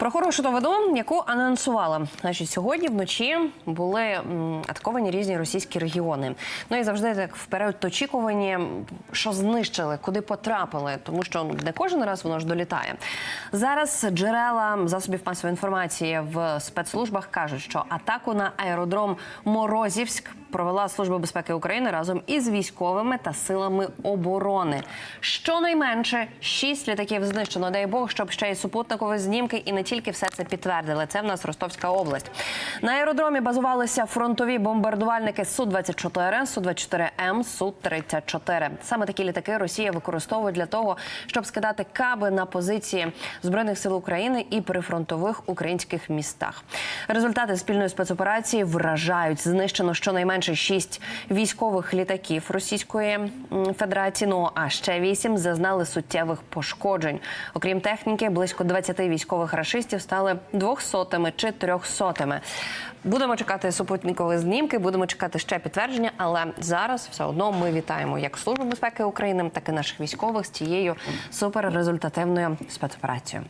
Про хорошу новину, яку анонсувала. Значить, сьогодні вночі були атаковані різні російські регіони. Ну і завжди так вперед очікування, що знищили, куди потрапили, тому що не кожен раз воно ж долітає. Зараз джерела засобів масової інформації в спецслужбах кажуть, що атаку на аеродром Морозівськ провела Служба безпеки України разом із військовими та силами оборони. Щонайменше шість літаків знищено. Дай Бог, щоб ще й супутникові знімки, і не тільки все це підтвердили. Це в нас Ростовська область. На аеродромі базувалися фронтові бомбардувальники су 24 су 24 М, су 34 Саме такі літаки Росія використовує для того, щоб скидати каби на позиції збройних сил України і прифронтових українських містах. Результати спільної спецоперації вражають. Знищено щонайменше шість військових літаків Російської Федерації. Ну а ще вісім зазнали суттєвих пошкоджень. Окрім техніки, близько 20 військових рашистів стали двохсотими чи трьохсотими. Будемо чекати супутникові знімки, будемо чекати ще підтвердження, але зараз все одно ми вітаємо як Службу безпеки України, так і наших військових з цією суперрезультативною спецоперацією.